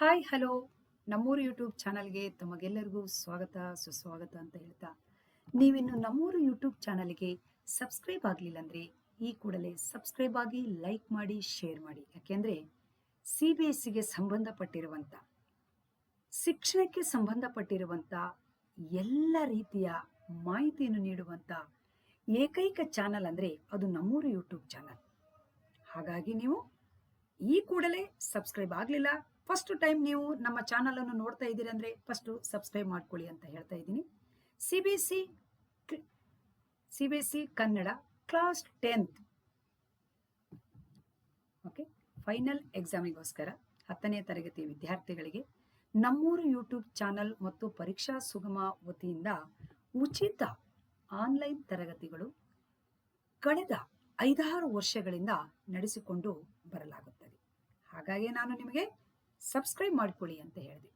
Hi, hello. ನಮ್ಮೂರು YouTube ಚಾನಲ್ಗೆ ತಮಗೆಲ್ಲರಿಗೂ ಸ್ವಾಗತ, ಸುಸ್ವಾಗತ ಅಂತ ಹೇಳ್ತಾ, ನೀವಿನ್ನು ನಮ್ಮೂರು ಯೂಟ್ಯೂಬ್ ಚಾನಲ್ಗೆ ಸಬ್ಸ್ಕ್ರೈಬ್ ಆಗಲಿಲ್ಲ ಅಂದರೆ ಈ ಕೂಡಲೇ ಸಬ್ಸ್ಕ್ರೈಬ್ ಆಗಿ ಲೈಕ್ ಮಾಡಿ, ಶೇರ್ ಮಾಡಿ. ಯಾಕೆಂದರೆ ಸಿ ಬಿ ಎಸ್ ಸಿಗೆ ಸಂಬಂಧಪಟ್ಟಿರುವಂಥ ಶಿಕ್ಷಣಕ್ಕೆ ಸಂಬಂಧಪಟ್ಟಿರುವಂಥ ಎಲ್ಲ ರೀತಿಯ ಮಾಹಿತಿಯನ್ನು ನೀಡುವಂಥ ಏಕೈಕ ಚಾನಲ್ ಅಂದರೆ ಅದು ನಮ್ಮೂರು ಯೂಟ್ಯೂಬ್ ಚಾನಲ್. ಹಾಗಾಗಿ ನೀವು ಈ ಕೂಡಲೇ ಸಬ್ಸ್ಕ್ರೈಬ್ ಆಗಲಿಲ್ಲ ಫಸ್ಟ್ ಟೈಮ್ ನೀವು ನಮ್ಮ ಚಾನಲ್ ಅನ್ನು ನೋಡ್ತಾ ಇದ್ದೀರಿ ಅಂದ್ರೆ ಫಸ್ಟ್ ಸಬ್ಸ್ಕ್ರೈಬ್ ಮಾಡ್ಕೊಳ್ಳಿ ಅಂತ ಹೇಳ್ತಾ ಇದ್ದೀನಿ. C B C C B C Kannada class tenth okay final ಎಕ್ಸಾಮಿಗೋಸ್ಕರ ಹತ್ತನೇ ತರಗತಿ ವಿದ್ಯಾರ್ಥಿಗಳಿಗೆ ನಮ್ಮೂರು ಯೂಟ್ಯೂಬ್ ಚಾನಲ್ ಮತ್ತು ಪರೀಕ್ಷಾ ಸುಗಮ ವತಿಯಿಂದ ಉಚಿತ ಆನ್ಲೈನ್ ತರಗತಿಗಳು ಕಳೆದ ಐದಾರು ವರ್ಷಗಳಿಂದ ನಡೆಸಿಕೊಂಡು ಬರಲಾಗುತ್ತದೆ. ಹಾಗಾಗಿ ನಾನು ನಿಮಗೆ ಸಬ್ಸ್ಕ್ರೈಬ್ ಮಾಡಿಕೊಳ್ಳಿ ಅಂತ ಹೇಳಿದೆ.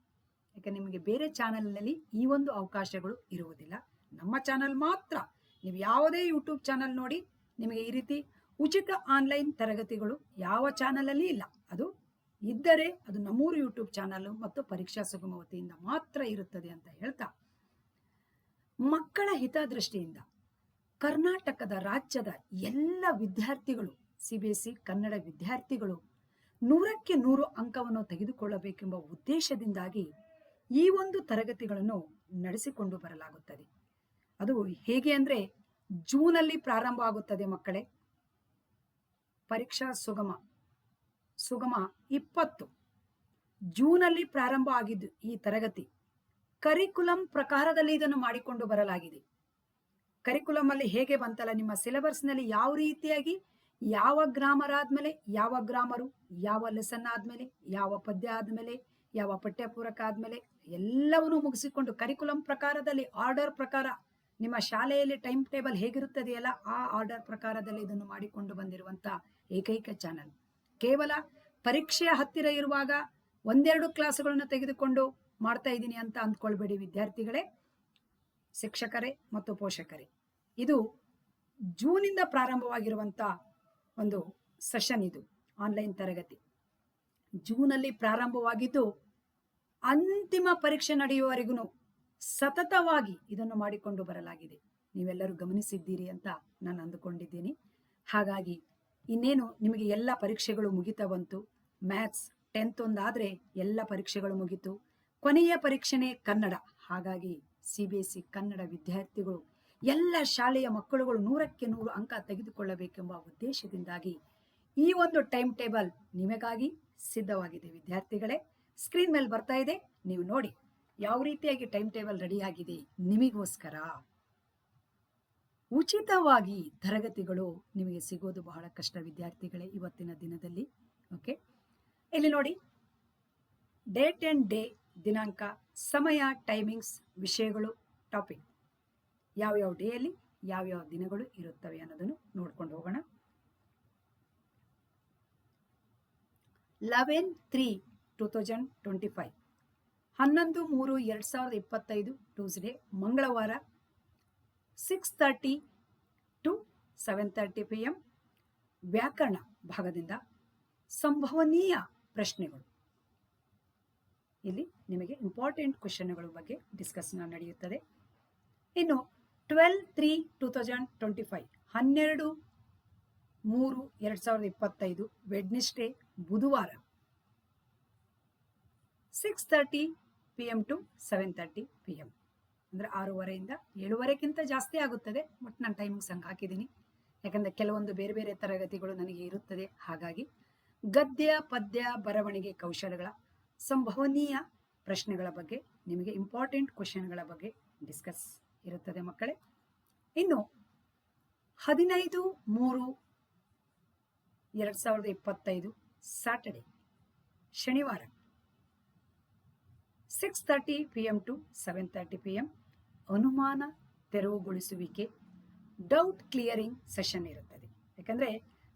ಯಾಕೆ ನಿಮಗೆ ಬೇರೆ ಚಾನಲ್ನಲ್ಲಿ ಈ ಒಂದು ಅವಕಾಶಗಳು ಇರುವುದಿಲ್ಲ. ನಮ್ಮ ಚಾನಲ್ ಮಾತ್ರ. ನೀವು ಯಾವುದೇ ಯೂಟ್ಯೂಬ್ ಚಾನಲ್ ನೋಡಿ, ನಿಮಗೆ ಈ ರೀತಿ ಉಚಿತ ಆನ್ಲೈನ್ ತರಗತಿಗಳು ಯಾವ ಚಾನಲಲ್ಲಿ ಇಲ್ಲ. ಅದು ಇದ್ದರೆ ಅದು ನಮ್ಮೂರು ಯೂಟ್ಯೂಬ್ ಚಾನಲ್ ಮತ್ತು ಪರೀಕ್ಷಾ ಸುಗಮ ವತಿಯಿಂದ ಮಾತ್ರ ಇರುತ್ತದೆ ಅಂತ ಹೇಳ್ತಾ. ಮಕ್ಕಳ ಹಿತದೃಷ್ಟಿಯಿಂದ ಕರ್ನಾಟಕದ ರಾಜ್ಯದ ಎಲ್ಲ ವಿದ್ಯಾರ್ಥಿಗಳು, C B S C Kannada ವಿದ್ಯಾರ್ಥಿಗಳು ನೂರಕ್ಕೆ ನೂರು ಅಂಕವನ್ನು ತೆಗೆದುಕೊಳ್ಳಬೇಕೆಂಬ ಉದ್ದೇಶದಿಂದಾಗಿ ಈ ಒಂದು ತರಗತಿಗಳನ್ನು ನಡೆಸಿಕೊಂಡು ಬರಲಾಗುತ್ತದೆ. ಅದು ಹೇಗೆ ಅಂದರೆ ಜೂನಲ್ಲಿ ಪ್ರಾರಂಭ ಆಗುತ್ತದೆ ಮಕ್ಕಳೇ. ಪರೀಕ್ಷಾ ಸುಗಮ ಸುಗಮ ಇಪ್ಪತ್ತು. ಜೂನಲ್ಲಿ ಪ್ರಾರಂಭ ಆಗಿದ್ದು ಈ ತರಗತಿ ಕರಿಕುಲಂ ಪ್ರಕಾರದಲ್ಲಿ ಇದನ್ನು ಮಾಡಿಕೊಂಡು ಬರಲಾಗಿದೆ. ಕರಿಕುಲಂ ಅಲ್ಲಿ ಹೇಗೆ ಬಂತಲ್ಲ, ನಿಮ್ಮ ಸಿಲೆಬಸ್ನಲ್ಲಿ ಯಾವ ರೀತಿಯಾಗಿ ಯಾವ ಗ್ರಾಮರ್ ಆದ್ಮೇಲೆ, ಯಾವ ಗ್ರಾಮರು, ಯಾವ ಲೆಸನ್ ಆದ್ಮೇಲೆ, ಯಾವ ಪದ್ಯ ಆದ್ಮೇಲೆ, ಯಾವ ಪಠ್ಯಪೂರಕ ಆದ್ಮೇಲೆ ಎಲ್ಲವನ್ನೂ ಮುಗಿಸಿಕೊಂಡು ಕರಿಕುಲಂ ಪ್ರಕಾರದಲ್ಲಿ ಆರ್ಡರ್ ಪ್ರಕಾರ ನಿಮ್ಮ ಶಾಲೆಯಲ್ಲಿ ಟೈಮ್ ಟೇಬಲ್ ಹೇಗಿರುತ್ತದೆಯಲ್ಲ, ಆ ಆರ್ಡರ್ ಪ್ರಕಾರದಲ್ಲಿ ಇದನ್ನು ಮಾಡಿಕೊಂಡು ಬಂದಿರುವಂತ ಏಕೈಕ ಚಾನಲ್ ಕೇವಲ ಪರೀಕ್ಷೆಯ ಹತ್ತಿರ ಇರುವಾಗ ಒಂದೆರಡು ಕ್ಲಾಸ್ಗಳನ್ನು ತೆಗೆದುಕೊಂಡು ಮಾಡ್ತಾ ಇದ್ದೀನಿ ಅಂತ ಅಂದ್ಕೊಳ್ಬೇಡಿ ವಿದ್ಯಾರ್ಥಿಗಳೇ, ಶಿಕ್ಷಕರೇ ಮತ್ತು ಪೋಷಕರೇ. ಇದು ಜೂನಿಂದ ಪ್ರಾರಂಭವಾಗಿರುವಂತ ಒಂದು ಸೆಷನ್ ಇದು, ಆನ್ಲೈನ್ ತರಗತಿ. ಜೂನಲ್ಲಿ ಪ್ರಾರಂಭವಾಗಿದ್ದು ಅಂತಿಮ ಪರೀಕ್ಷೆ ನಡೆಯುವವರೆಗೂ ಸತತವಾಗಿ ಇದನ್ನು ಮಾಡಿಕೊಂಡು ಬರಲಾಗಿದೆ. ನೀವೆಲ್ಲರೂ ಗಮನಿಸಿದ್ದೀರಿ ಅಂತ ನಾನು ಅಂದುಕೊಂಡಿದ್ದೀನಿ. ಹಾಗಾಗಿ ಇನ್ನೇನು ನಿಮಗೆ ಎಲ್ಲ ಪರೀಕ್ಷೆಗಳು ಮುಗಿತಾ ಬಂತು, ಮ್ಯಾಥ್ಸ್ ಟೆಂತ್ ಒಂದಾದರೆ ಎಲ್ಲ ಪರೀಕ್ಷೆಗಳು ಮುಗಿತು, ಕೊನೆಯ ಪರೀಕ್ಷೆನೇ ಕನ್ನಡ. ಹಾಗಾಗಿ C B S C Kannada ವಿದ್ಯಾರ್ಥಿಗಳು ಎಲ್ಲ ಶಾಲೆಯ ಮಕ್ಕಳುಗಳು ನೂರಕ್ಕೆ ನೂರು ಅಂಕ ತೆಗೆದುಕೊಳ್ಳಬೇಕೆಂಬ ಉದ್ದೇಶದಿಂದಾಗಿ ಈ ಒಂದು ಟೈಮ್ ಟೇಬಲ್ ನಿಮಗಾಗಿ ಸಿದ್ಧವಾಗಿದೆ. ವಿದ್ಯಾರ್ಥಿಗಳೇ, ಸ್ಕ್ರೀನ್ ಮೇಲೆ ಬರ್ತಾ ಇದೆ. ನೀವು ನೋಡಿ ಯಾವ ರೀತಿಯಾಗಿ ಟೈಮ್ ಟೇಬಲ್ ರೆಡಿ ಆಗಿದೆ ನಿಮಗೋಸ್ಕರ. ಉಚಿತವಾಗಿ ತರಗತಿಗಳು ನಿಮಗೆ ಸಿಗೋದು ಬಹಳ ಕಷ್ಟ ವಿದ್ಯಾರ್ಥಿಗಳೇ ಇವತ್ತಿನ ದಿನದಲ್ಲಿ. ಓಕೆ ಇಲ್ಲಿ ನೋಡಿ, ಡೇಟ್ ಅಂಡ್ ಡೇ ದಿನಾಂಕ, ಸಮಯ, ಟೈಮಿಂಗ್ಸ್, ವಿಷಯಗಳು, ಟಾಪಿಕ್. ಯಾವ್ಯಾವ ಡೇಯಲ್ಲಿ ಯಾವ್ಯಾವ ದಿನಗಳು ಇರುತ್ತವೆ ಅನ್ನೋದನ್ನು ನೋಡ್ಕೊಂಡು ಹೋಗೋಣ. Eleven three two thousand twenty five. ಹನ್ನೊಂದು ಮೂರು ಎರಡು ಸಾವಿರದ ಇಪ್ಪತ್ತೈದು ಟ್ಯೂಸ್ಡೇ ಮಂಗಳವಾರ six thirty to seven thirty P M ವ್ಯಾಕರಣ ಭಾಗದಿಂದ ಸಂಭವನೀಯ ಪ್ರಶ್ನೆಗಳು. ಇಲ್ಲಿ ನಿಮಗೆ ಇಂಪಾರ್ಟೆಂಟ್ ಕ್ವಶನ್ಗಳ ಬಗ್ಗೆ ಡಿಸ್ಕಸ್ನ ನಡೆಯುತ್ತದೆ. ಇನ್ನು twelve three two thousand twenty five, ಹನ್ನೆರಡು ಮೂರು ಎರಡು ಸಾವಿರದ ಇಪ್ಪತ್ತೈದು ವೆಡ್ನೆಸ್ಡೇ ಬುಧವಾರ six thirty P M to seven thirty P M ಅಂದರೆ ಆರೂವರೆಯಿಂದ ಏಳುವರೆಗಿಂತ ಜಾಸ್ತಿ ಆಗುತ್ತದೆ ಬಟ್ ನಾನು ಟೈಮಿಂಗ್ಸ್ ಹಂಗೆ ಹಾಕಿದ್ದೀನಿ ಯಾಕಂದರೆ ಕೆಲವೊಂದು ಬೇರೆ ಬೇರೆ ತರಗತಿಗಳು ನನಗೆ ಇರುತ್ತದೆ. ಹಾಗಾಗಿ ಗದ್ಯ, ಪದ್ಯ, ಬರವಣಿಗೆ ಕೌಶಲಗಳ ಸಂಭವನೀಯ ಪ್ರಶ್ನೆಗಳ ಬಗ್ಗೆ, ನಿಮಗೆ ಇಂಪಾರ್ಟೆಂಟ್ ಕ್ವಶನ್ಗಳ ಬಗ್ಗೆ ಡಿಸ್ಕಸ್ ಇರುತ್ತದೆ ಮಕ್ಕಳೇ. ಇನ್ನು ಹದಿನೈದು ಮೂರು ಎರಡು ಸಾವಿರದ ಇಪ್ಪತ್ತೈದು ಸ್ಯಾಟರ್ಡೆ ಶನಿವಾರ six thirty P M to seven thirty P M ಅನುಮಾನ ತೆರವುಗೊಳಿಸುವಿಕೆ ಡೌಟ್ ಕ್ಲಿಯರಿಂಗ್ ಸೆಷನ್ ಇರುತ್ತದೆ. ಯಾಕಂದರೆ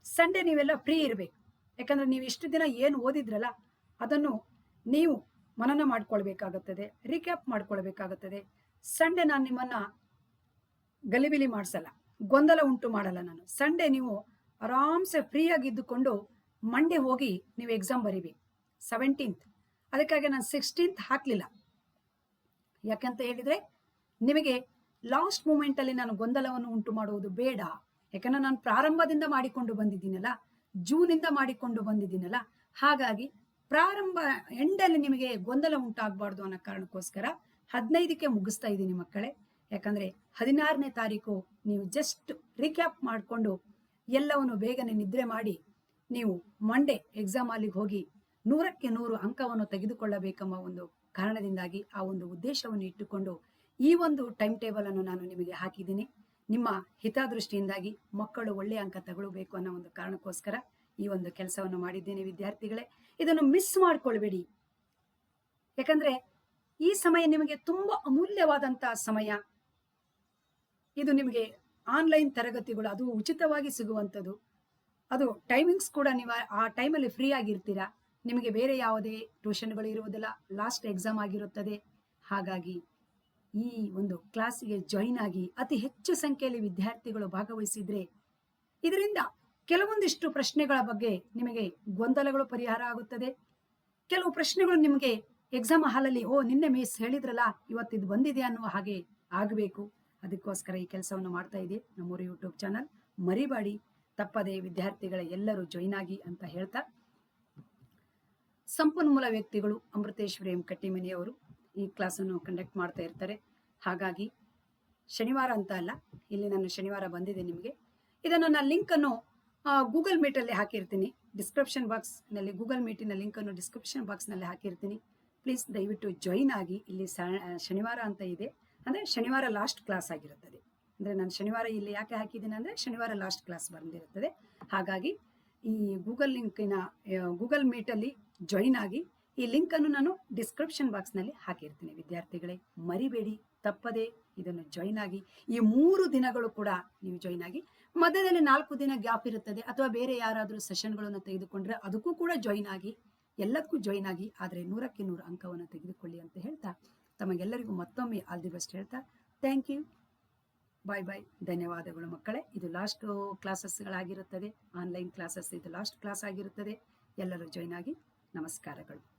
ಸಂಡೇ ನೀವೆಲ್ಲ ಫ್ರೀ ಇರಬೇಕು. ಯಾಕಂದ್ರೆ ನೀವು ಇಷ್ಟು ದಿನ ಏನು ಓದಿದ್ರಲ್ಲ, ಅದನ್ನು ನೀವು ಮನನ ಮಾಡ್ಕೊಳ್ಬೇಕಾಗುತ್ತದೆ ರಿಕ್ಯಾಪ್ ಮಾಡ್ಕೊಳ್ಬೇಕಾಗುತ್ತದೆ ಸಂಡೇ ನಾನು ನಿಮ್ಮನ್ನು ಗಲಿಬಿಲಿ ಮಾಡಿಸಲ್ಲ, ಗೊಂದಲ ಉಂಟು ಮಾಡಲ್ಲ ನಾನು. ಸಂಡೇ ನೀವು ಆರಾಮ್ಸೆ ಫ್ರೀಯಾಗಿ ಇದ್ದುಕೊಂಡು ಮಂಡೇ ಹೋಗಿ ನೀವು ಎಕ್ಸಾಮ್ ಬರೀಬೇಕು ಸೆವೆಂಟೀನ್ತ್ ಅದಕ್ಕಾಗಿ ನಾನು ಸಿಕ್ಸ್ಟೀನ್ತ್ ಹಾಕಲಿಲ್ಲ. ಯಾಕೆಂತ ಹೇಳಿದರೆ ನಿಮಗೆ ಲಾಸ್ಟ್ ಮೂಮೆಂಟಲ್ಲಿ ನಾನು ಗೊಂದಲವನ್ನು ಉಂಟು ಮಾಡುವುದು ಬೇಡ. ಯಾಕಂದ್ರೆ ನಾನು ಪ್ರಾರಂಭದಿಂದ ಮಾಡಿಕೊಂಡು ಬಂದಿದ್ದೀನಲ್ಲ, ಜೂನಿಂದ ಮಾಡಿಕೊಂಡು ಬಂದಿದ್ದೀನಲ್ಲ, ಹಾಗಾಗಿ ಪ್ರಾರಂಭ ಎಂಡಲ್ಲಿ ನಿಮಗೆ ಗೊಂದಲ ಉಂಟಾಗಬಾರ್ದು ಅನ್ನೋ ಕಾರಣಕ್ಕೋಸ್ಕರ ಹದಿನೈದಕ್ಕೆ ಮುಗಿಸ್ತಾ ಇದ್ದೀನಿ ಮಕ್ಕಳೇ. ಯಾಕಂದ್ರೆ ಹದಿನಾರನೇ ತಾರೀಕು ನೀವು ಜಸ್ಟ್ ರಿಕ್ಯಾಪ್ ಮಾಡಿಕೊಂಡು ಎಲ್ಲವನ್ನು ಬೇಗನೆ ನಿದ್ರೆ ಮಾಡಿ ನೀವು ಮಂಡೇ ಎಕ್ಸಾಮ್ ಅಲ್ಲಿಗೆ ಹೋಗಿ ನೂರಕ್ಕೆ ನೂರು ಅಂಕವನ್ನು ತೆಗೆದುಕೊಳ್ಳಬೇಕೆಂಬ ಒಂದು ಕಾರಣದಿಂದಾಗಿ ಆ ಒಂದು ಉದ್ದೇಶವನ್ನು ಇಟ್ಟುಕೊಂಡು ಈ ಒಂದು ಟೈಮ್ ಟೇಬಲ್ ಅನ್ನು ನಾನು ನಿಮಗೆ ಹಾಕಿದ್ದೀನಿ. ನಿಮ್ಮ ಹಿತದೃಷ್ಟಿಯಿಂದಾಗಿ ಮಕ್ಕಳು ಒಳ್ಳೆಯ ಅಂಕ ತಗೊಳ್ಬೇಕು ಅನ್ನೋ ಒಂದು ಕಾರಣಕ್ಕೋಸ್ಕರ ಈ ಒಂದು ಕೆಲಸವನ್ನು ಮಾಡಿದ್ದೇನೆ ವಿದ್ಯಾರ್ಥಿಗಳೇ. ಇದನ್ನು ಮಿಸ್ ಮಾಡಿಕೊಳ್ಬೇಡಿ. ಯಾಕಂದ್ರೆ ಈ ಸಮಯ ನಿಮಗೆ ತುಂಬಾ ಅಮೂಲ್ಯವಾದಂತಹ ಸಮಯ. ಇದು ನಿಮಗೆ ಆನ್ಲೈನ್ ತರಗತಿಗಳು ಅದು ಉಚಿತವಾಗಿ ಸಿಗುವಂಥದ್ದು. ಅದು ಟೈಮಿಂಗ್ಸ್ ಕೂಡ ನೀವು ಆ ಟೈಮಲ್ಲಿ ಫ್ರೀ ಆಗಿರ್ತೀರಾ. ನಿಮಗೆ ಬೇರೆ ಯಾವುದೇ ಟ್ಯೂಷನ್ಗಳು ಇರುವುದಿಲ್ಲ. ಲಾಸ್ಟ್ ಎಕ್ಸಾಮ್ ಆಗಿರುತ್ತದೆ. ಹಾಗಾಗಿ ಈ ಒಂದು ಕ್ಲಾಸಿಗೆ ಜಾಯಿನ್ ಆಗಿ ಅತಿ ಹೆಚ್ಚು ಸಂಖ್ಯೆಯಲ್ಲಿ ವಿದ್ಯಾರ್ಥಿಗಳು ಭಾಗವಹಿಸಿದ್ರೆ ಇದರಿಂದ ಕೆಲವೊಂದಿಷ್ಟು ಪ್ರಶ್ನೆಗಳ ಬಗ್ಗೆ ನಿಮಗೆ ಗೊಂದಲಗಳು ಪರಿಹಾರ ಆಗುತ್ತದೆ. ಕೆಲವು ಪ್ರಶ್ನೆಗಳು ನಿಮಗೆ ಎಕ್ಸಾಮ್ ಹಾಲಲ್ಲಿ ಓ, ನಿನ್ನೆ ಮಿಸ್ ಹೇಳಿದ್ರಲ್ಲ, ಇವತ್ತು ಬಂದಿದೆ ಅನ್ನುವ ಹಾಗೆ ಆಗಬೇಕು. ಅದಕ್ಕೋಸ್ಕರ ಈ ಕೆಲಸವನ್ನು ಮಾಡ್ತಾ ಇದೆ ನಮ್ಮೂರು ಯೂಟ್ಯೂಬ್ ಚಾನಲ್ ಮರಿಬಾಡಿ, ತಪ್ಪದೆ ವಿದ್ಯಾರ್ಥಿಗಳ ಎಲ್ಲರೂ ಜಾಯಿನ್ ಆಗಿ ಅಂತ ಹೇಳ್ತಾ. ಸಂಪನ್ಮೂಲ ವ್ಯಕ್ತಿಗಳು ಅಮೃತೇಶ್ವರಿ ಎಂ ಕಟ್ಟಿಮನಿಯವರು ಈ ಕ್ಲಾಸನ್ನು ಕಂಡಕ್ಟ್ ಮಾಡ್ತಾ ಇರ್ತಾರೆ. ಹಾಗಾಗಿ ಶನಿವಾರ ಅಂತ ಅಲ್ಲ, ಇಲ್ಲಿ ನಾನು ಶನಿವಾರ ಬಂದಿದೆ ನಿಮಗೆ. ಇದನ್ನು ನಾನು ಲಿಂಕನ್ನು ಗೂಗಲ್ ಮೀಟಲ್ಲಿ ಹಾಕಿರ್ತೀನಿ. ಡಿಸ್ಕ್ರಿಪ್ಷನ್ ಬಾಕ್ಸ್ನಲ್ಲಿ ಗೂಗಲ್ ಮೀಟಿನ ಲಿಂಕನ್ನು ಡಿಸ್ಕ್ರಿಪ್ಷನ್ ಬಾಕ್ಸ್ನಲ್ಲಿ ಹಾಕಿರ್ತೀನಿ. ಪ್ಲೀಸ್ ದಯವಿಟ್ಟು ಜಾಯಿನ್ ಆಗಿ ಇಲ್ಲಿ ಶನಿವಾರ ಅಂತ ಇದೆ. ಅಂದರೆ ಶನಿವಾರ ಲಾಸ್ಟ್ ಕ್ಲಾಸ್ ಆಗಿರುತ್ತದೆ. ಅಂದರೆ ನಾನು ಶನಿವಾರ ಇಲ್ಲಿ ಯಾಕೆ ಹಾಕಿದ್ದೀನಿ ಅಂದರೆ ಶನಿವಾರ ಲಾಸ್ಟ್ ಕ್ಲಾಸ್ ಬಂದಿರುತ್ತದೆ. ಹಾಗಾಗಿ ಈ ಗೂಗಲ್ ಲಿಂಕಿನ ಗೂಗಲ್ ಮೀಟಲ್ಲಿ ಜಾಯಿನ್ ಆಗಿ ಈ ಲಿಂಕನ್ನು ನಾನು ಡಿಸ್ಕ್ರಿಪ್ಷನ್ ಬಾಕ್ಸ್ನಲ್ಲಿ ಹಾಕಿರ್ತೀನಿ. ವಿದ್ಯಾರ್ಥಿಗಳೇ, ಮರಿಬೇಡಿ, ತಪ್ಪದೆ ಇದನ್ನು ಜಾಯಿನ್ ಆಗಿ ಈ ಮೂರು ದಿನಗಳು ಕೂಡ ನೀವು ಜಾಯಿನ್ ಆಗಿ ಮಧ್ಯದಲ್ಲಿ ನಾಲ್ಕು ದಿನ ಗ್ಯಾಪ್ ಇರುತ್ತದೆ. ಅಥವಾ ಬೇರೆ ಯಾರಾದರೂ ಸೆಷನ್ಗಳನ್ನು ತೆಗೆದುಕೊಂಡ್ರೆ ಅದಕ್ಕೂ ಕೂಡ ಜಾಯಿನ್ ಆಗಿ ಎಲ್ಲಕ್ಕೂ ಜಾಯಿನ್ ಆಗಿ ಆದರೆ ನೂರಕ್ಕೆ ನೂರು ಅಂಕವನ್ನು ತೆಗೆದುಕೊಳ್ಳಿ ಅಂತ ಹೇಳ್ತಾ ತಮಗೆಲ್ಲರಿಗೂ ಮತ್ತೊಮ್ಮೆ ಆಲ್ ದಿ ಬೆಸ್ಟ್ ಹೇಳ್ತಾ ಥ್ಯಾಂಕ್ ಯು ಬಾಯ್ ಬಾಯ್ ಧನ್ಯವಾದಗಳು ಮಕ್ಕಳೇ. ಇದು ಲಾಸ್ಟ್ ಕ್ಲಾಸಸ್ಗಳಾಗಿರುತ್ತದೆ ಆನ್ಲೈನ್ ಕ್ಲಾಸಸ್ ಇದು ಲಾಸ್ಟ್ ಕ್ಲಾಸ್ ಆಗಿರುತ್ತದೆ. ಎಲ್ಲರೂ ಜಾಯಿನ್ ಆಗಿ ನಮಸ್ಕಾರಗಳು.